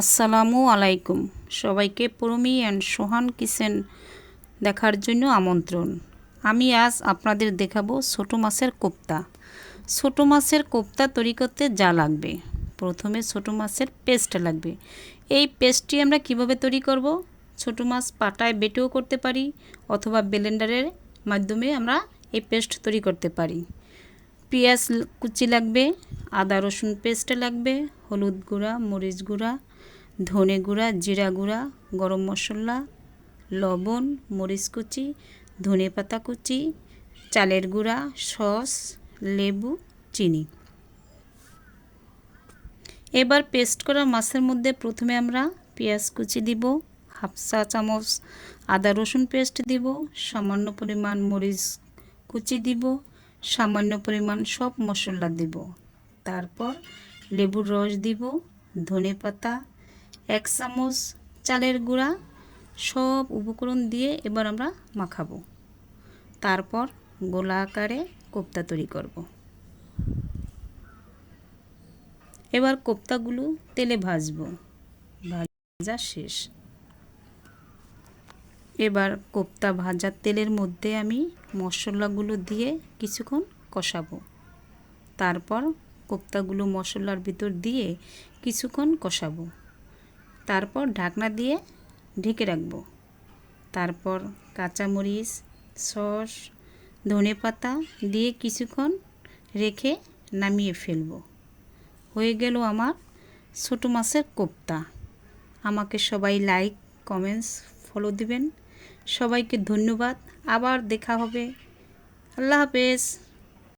আসসালামু আলাইকুম। সবাইকে পরমি অ্যান্ড সোহান কিচেন দেখার জন্য আমন্ত্রণ। আমি আজ আপনাদের দেখাবো ছোটো মাছের কোপ্তা। ছোটো মাছের কোপ্তা তৈরি করতে যা লাগবে। প্রথমে ছোটো মাছের পেস্ট লাগবে। এই পেস্টটি আমরা কীভাবে তৈরি করব? ছোটো মাছ পাটায় বেটেও করতে পারি অথবা ব্লেন্ডারের মাধ্যমে আমরা এই পেস্ট তৈরি করতে পারি। পেঁয়াজ কুচি লাগবে। আদা রসুন পেস্ট লাগবে, হলুদ গুঁড়া, মরিচ গুঁড়া, ধনে গুঁড়া, জিরা গুঁড়া, গরম মশলা, লবণ, মরিচ কুচি, ধনে পাতা কুচি, চালের গুঁড়া, সস, লেবু, চিনি। এবার পেস্ট করা মাছের মধ্যে প্রথমে আমরা পেঁয়াজ কুচি দিব, হাফ চা চামচ আদা রসুন পেস্ট দিব, সামান্য পরিমাণ মরিচ কুচি দিব, সামান্য পরিমাণ সব মশলা দিব। তারপর লেবুর রস দিব, ধনে পাতা, এক চামচ চালের গুঁড়া, সব উপকরণ দিয়ে এবার আমরা মাখাবো। তারপর গোলা আকারে কোপ্তা তৈরি করব। এবার কোপ্তাগুলো তেলে ভাজবো। ভাজা শেষ। এবার কোপ্তা ভাজা তেলের মধ্যে আমি মশলাগুলো দিয়ে কিছুক্ষণ কষাবো। তারপর কোপ্তাগুলো মশলার ভিতর দিয়ে কিছুক্ষণ কষাবো। তারপর ঢাকনা দিয়ে ঢেকে রাখব। তারপর কাঁচামরিচ, সস ধনে পাতা দিয়ে কিছুক্ষণ রেখে নামিয়ে ফেলব। হয়ে গেল আমার ছোটো মাছের কোপ্তা। আমাকে সবাই লাইক কমেন্টস ফলো দিবেন। সবাইকে ধন্যবাদ। আবার দেখা হবে। আল্লাহ হাফেজ।